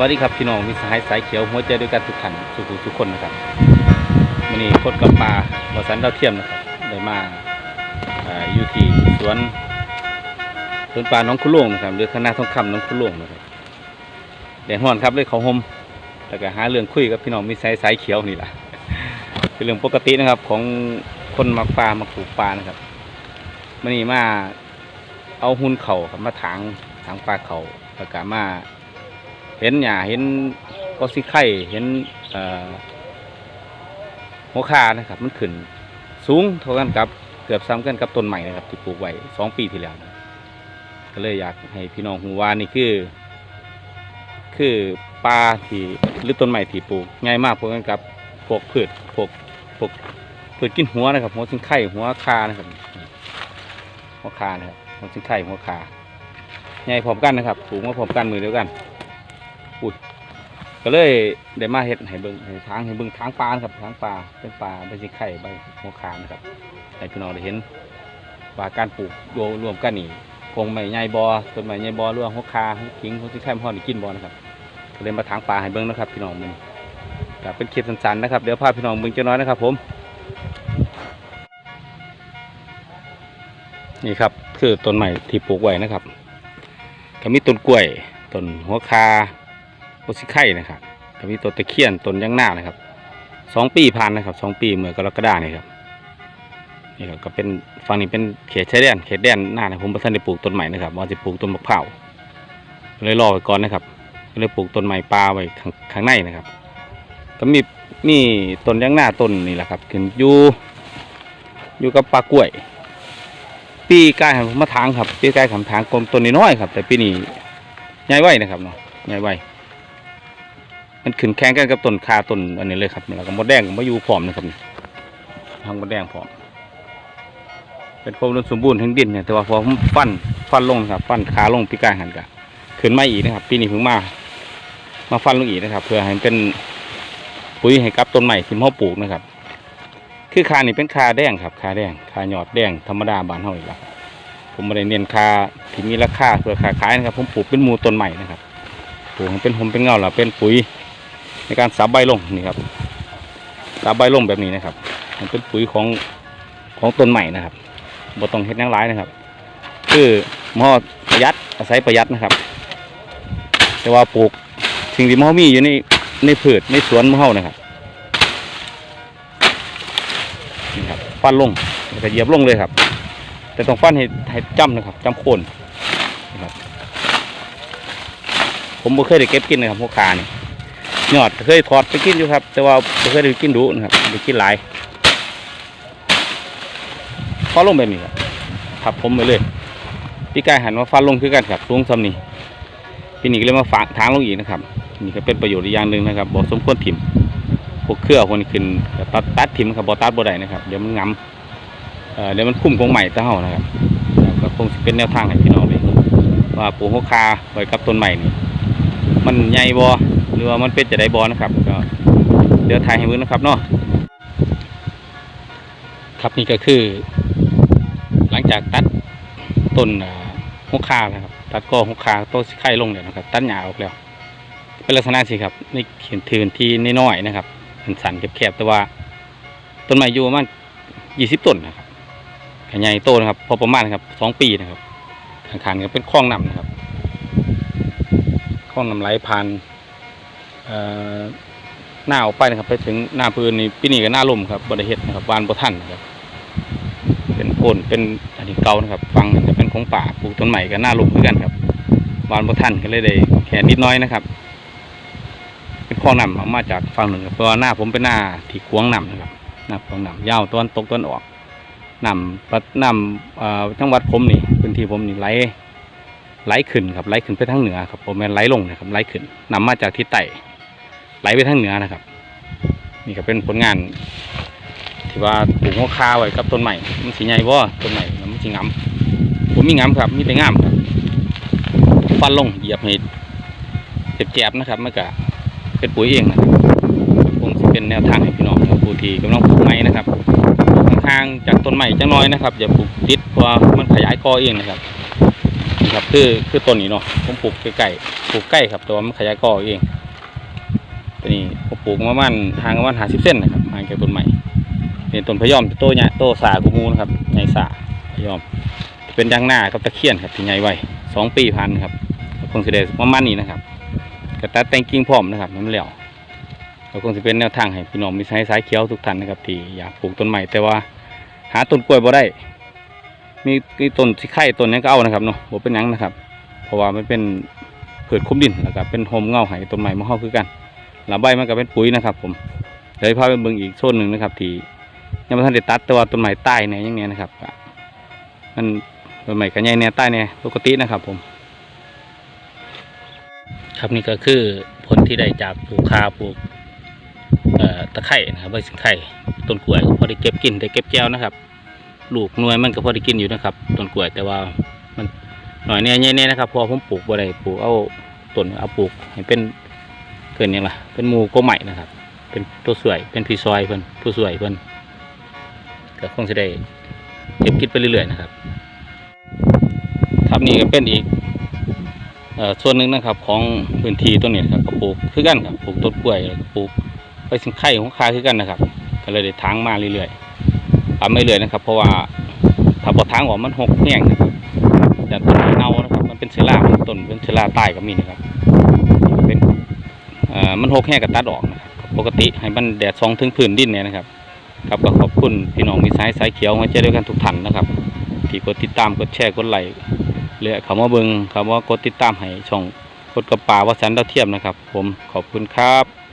วัสดีครับพี่น้องมิสหายสายเขียวหัวใจด้วยกันทุกท่านทุกผู้ทุกคนนะครับวันนี้คนกับปลาบสันดาวเทียมนะครับได้มาอยู่ที่สวนสวนปลาน้องคุโล่งนะครับหรือคณะทองคำน้องคุโล่งนะครับแดดฮ้อนครับเลยเขาหมแล้วก็หาเรื่องคุยกับพี่น้องมิสหายสายเขียวนี่แหละเป็นเรื่องปกตินะครับของคนมักปลามาปลูกปลานะครับวันนี้มาเอาหุ่นเข่าครับมาถางถางปลาเข่าแล้วก็มา เห็นหญ้าเห็นก็สิไข่เห็นหัวคานะครับ มันขึ้นสูงเท่ากันกับเกือบซ้ำกันกับต้นใหม่นะครับที่ปลูกไว้สองปีที่แล้วนะก็เลยอยากให้พี่น้องหูว่านี่คือ คือปลาที่หรือต้นใหม่ที่ปลูกง่ายมากพวกกันกับพวกพืชพวกพวกพืชกินหัวนะครับ หัวสิงไข่หัวคานะครับ หัวคานะครับหัวสิงไข่หัวคาง่ายพร้อมกันนะครับปลูกมาพร้อมกันมือเดียวกัน อุ้ยก็เลยได้มาเห็ดให้เบิ่งให้ทางให้เบิ่งทางปลาครับทางปลาเป็นปลาเป็นสิไข่ใบหัวคานนะครับให้พี่น้องได้เห็นว่าการปลูกโดยรวมกันนี่คงไม่ใหญ่บอต้นไม้ใหญ่บอหรือว่าหัวคาหัวขิงหัวสิไข่พ่อนี่กินบอนะครับก็เลยมาทางปลาให้เบิ่งนะครับ พี่น้องมันก็เป็นคลิปสั้นๆนะครับเดี๋ยวพาพี่น้องเบิ่งเจ้าน้อยนะครับ ผม นี่ครับคือต้นใหม่ที่ปลูกไว้นะครับก็มีต้นกล้วยต้นหัวคา โอซิไข่นะครับก็มีต้นตะเคียนต้นยังหน้านะครับสองปีผ่านนะครับสองปีเมื่อกรกฎาเนี่ยครับนี่ครับก็เป็นฝั่งนี้เป็นเขตชายแดนเขตแดนหน้านะผมประทันได้ปลูกต้นใหม่นะครับว่าจะปลูกต้นมะพร้าวเลยรอไว้ก่อนนะครับก็เลยปลูกต้นใหม่ปลาไว้ข้างข้างในนะครับ ก็มีมีต้นยังหน้าต้นนี่แหละครับขึ้นอยู่อยู่กับปลากล้วย ปีกายผมมาทางครับปีกายขำทางกลมต้นน้อยครับ แต่ปีนี้ใหญ่ไว้นะครับเนาะใหญ่ไว้ มันขึ้นแข่งกันกับต้นคาต้นอันนี้เลยครับแล้วก็มดแดงมาอยู่พร้อมนะครับทางมดแดงพร้อมเป็นความสมบูรณ์แห่งดินเนี่ยแต่ว่าพอมฟันฟันลงครับฟันขาลงปีกายหันกันขึ้นมาอีกนะครับ ปีนี้เพิ่งมา มาฟันลงอีกนะครับ เพื่อให้เป็นปุ๋ยให้กับต้นใหม่ที่เราปลูกนะครับ คือคานี่เป็นคาแดงครับคาแดงคาหยอดแดงธรรมดาบานเฮาอีกแล้วผมไม่ได้เน้นคาที่มีราคาเพื่อขาขายนะครับ ผมปลูกเป็นมูต้นใหม่นะครับปลูกให้เป็นหมเป็นเงาแล้วเป็นปุ๋ย ในการสับใบลงนี่ครับสับใบลงแบบนี้นะครับ มันเป็นปุ๋ยของของต้นใหม่นะครับบ่ต้องเฮ็ดหยังหลายนะครับ คือหมอประหยัดอาศัยประหยัดนะครับ แต่ว่าปลูกสิ่งที่หมอมีอยู่ในในพืชในสวนหมอเฮานะครับนี่ครับฟันลงแล้วก็เหยียบลงเลยครับ แต่ต้องฟันให้ให้จ้ำนะครับจ้ำโคนนะครับผมบ่เคยได้เก็บกินนะครับพวกคานี่ย ยอดเคยทอดไปกินอยู่ครับ แต่ว่าเคยได้กินดูนะครับได้กินหลายฟ้าลงแบบนี้ครับทับผมไปเลยพี่กายหันมาฟ้าลงคือกันครับลงซ้ำนี่พี่นี่ก็เลยมาฝากทางลงอีกนะครับนี่ก็เป็นประโยชน์อีกอย่างหนึ่งนะครับบ่สมควรถิ่มพวกเครือคนขึ้นตัดตัดถิ่มครับบ่ตัดบ่ได้นะครับเดี๋ยวมันงำเอ่อเดี๋ยวมันคุ้มของใหม่ตะเฮานะครับก็คงเป็นแนวทางให้พี่น้องเลยว่าปลูกหัวคาไว้กับต้นใหม่นี่มันใหญ่บอ หรือว่ามันเป็นจะได้บอลนะครับก็เดี๋ยวถ่ายให้มึงนะครับเนาะครับนี่ก็คือ หลังจากตัดต้นหัวคาแล้วครับ ตัดกอหัวคาต้นไข่ลงแล้วนะครับ ตัดหญ้าออกแล้ว เป็นลักษณะสิครับในเขียนถืนที่น้อยๆนะครับมันสันแคบๆแต่ว่า ต้นไม้อยู่ประมาณยี่สิบต้นนะครับขยายโตนะครับ พอประมาณครับสองปีนะครับข้างๆก็เป็นคลองน้ำนะครับคลองน้ำไหลผ่าน หน้าออกไปนะครับ ไปถึงหน้าพื้นนี่ปีนี้ก็หน้าลมครับบริเฮ็ดนะครับวานบ่ทันนะครับ เป็นโคนเป็นอันนี้เก่านะครับ ฟังจะเป็นของป่าปลูกต้นใหม่ก็หน้าลมเหมือนกันครับวานบ่ทันก็เลยได้แค่นิดน้อยนะครับ เป็นคลองน้ำออกมาจากฝั่งหนึ่งครับเพราะว่าหน้าผมเป็นหน้าที่ขวงน้ำนะครับหน้าขวางน้ำยาวต้นตกต้นออกน้ำปัดน้ำอ่อจังหวัดผมนี่พื้นที่ผมนี่ไหลไหลขึ้นครับไหลขึ้นไปทางเหนือครับผมแม่นไหลลงนะครับไหลขึ้นนำมาจากทิศใต้ ไหลไปทางเหนือนะครับ นี่ก็เป็นผลงานที่ว่าปลูกหัวคาไว้กับต้นใหม่มันสีใหญ่บ่ต้นใหม่มันสีงามผมมีงามครับมีแต่งามครับฟันลงเหยียบให้เจ็บๆนะครับมันก็เป็นปุ๋ยเองนะครับคงจะเป็นแนวทางให้พี่น้องครับผู้ที่กำลังปลูกไม้นะครับห่างจากต้นใหม่จังน้อยนะครับอย่าปลูกติดเพราะมันขยายกอเองนะครับนะครับคือคือต้นนี้เนาะผมปลูกใกล้ๆปลูกลูกใกล้ครับแต่ว่ามันขยายกอเอง ตัวนี้ผมปลูกประมาณห่างประมาณหาสิบเส้นนะครับห่างจากต้นใหม่เป็นต้นพยอมโตเนี่ยโตสากุมูนะครับใหญ่สาพยอม เป็นยางหน้ากับตะเคียนครับที่ใหญ่ไวสองปีพันครับคงสิได้ประมาณนี้นะครับกระตัดแต่งกิ่งพร้อมนะครับมันแล้วก็คงจะเป็นแนวทางให้พี่น้องมีสายสายเขียวทุกท่านนะครับที่อยากปลูกต้นใหม่แต่ว่าหาต้นกล้วยบ่ได้ มีมีต้นที่ไข่ต้นนี้ก็เอานะครับเนาะบ่เป็นยังนะครับ เพราะว่ามันเป็นพืชคุ้มดินแล้วก็เป็นโฮมเงาให้ต้นใหม่มาเข้าคือกัน หลัใบมันก็เป็นปุ๋ยนะครับ ผมเดี๋ยวพาไปเบิ่งอีกโซนหนึ่งนะครับ ที่ยังไม่ทันได้ตัดแต่ว่าต้นใหม่ใต้เนี่ยยังเนี้ยนะครับมันต้นใหม่กันใหญ่เนี่ยใต้เนี่ยปกตินะครับ ผม ครับนี่ก็คือผลที่ได้จากปลูกคาปลูกตะไคร่นะครับใบสิงไข่ต้นกล้วยพอได้เก็บกินได้เก็บแก้วนะครับลูกน่วยมันก็พอได้กินอยู่นะครับต้นกล้วยแต่ว่ามันหน่อยเนี่ยเนี่ยนะครับพอผมปลูกบ่ได้ปลูกเอาต้นเอาปลูกให้เป็น เกินยังล่ะ เป็นหมูโกใหม่นะครับ เป็นตัวสวย เป็นพี่ซอยเพิ่นผู้สวยเพิ่นก็คงจะได้เก็บกินไปเรื่อยๆนะครับครับนี่ก็เป็นอีกส่วนหนึ่งนะครับของพื้นที่ตรงนี้ครับก็ปลูกคือกันครับปลูกต้นกล้วยแล้วก็ปลูกไปสิงไข่ของคาคือกันนะครับก็เลยได้ทางมาเรื่อยๆทำไม่เรื่อยนะครับ เพราะว่าถ้าบอทางออกมันหกแห้งนะครับแต่ต้นเน่านะครับมันเป็นเชื้อราต้นเป็นเชื้อราใต้ก็มีนะครับ มันหกแห้งก็ตัดออกนะครับปกติให้มันแดดซองถึงพื้นดินเนี่ยนะครับครับก็ขอบคุณพี่น้องมีสายสายเขียวมาเจอด้วยกันทุกท่านนะครับที่กดติดตามกดแชร์กดไลค์เรือเขามาเบิงเขาว่ากดติดตามให้ช่องกดกระป่าวัดสันดาวเทียมนะครับ ผมขอบคุณครับ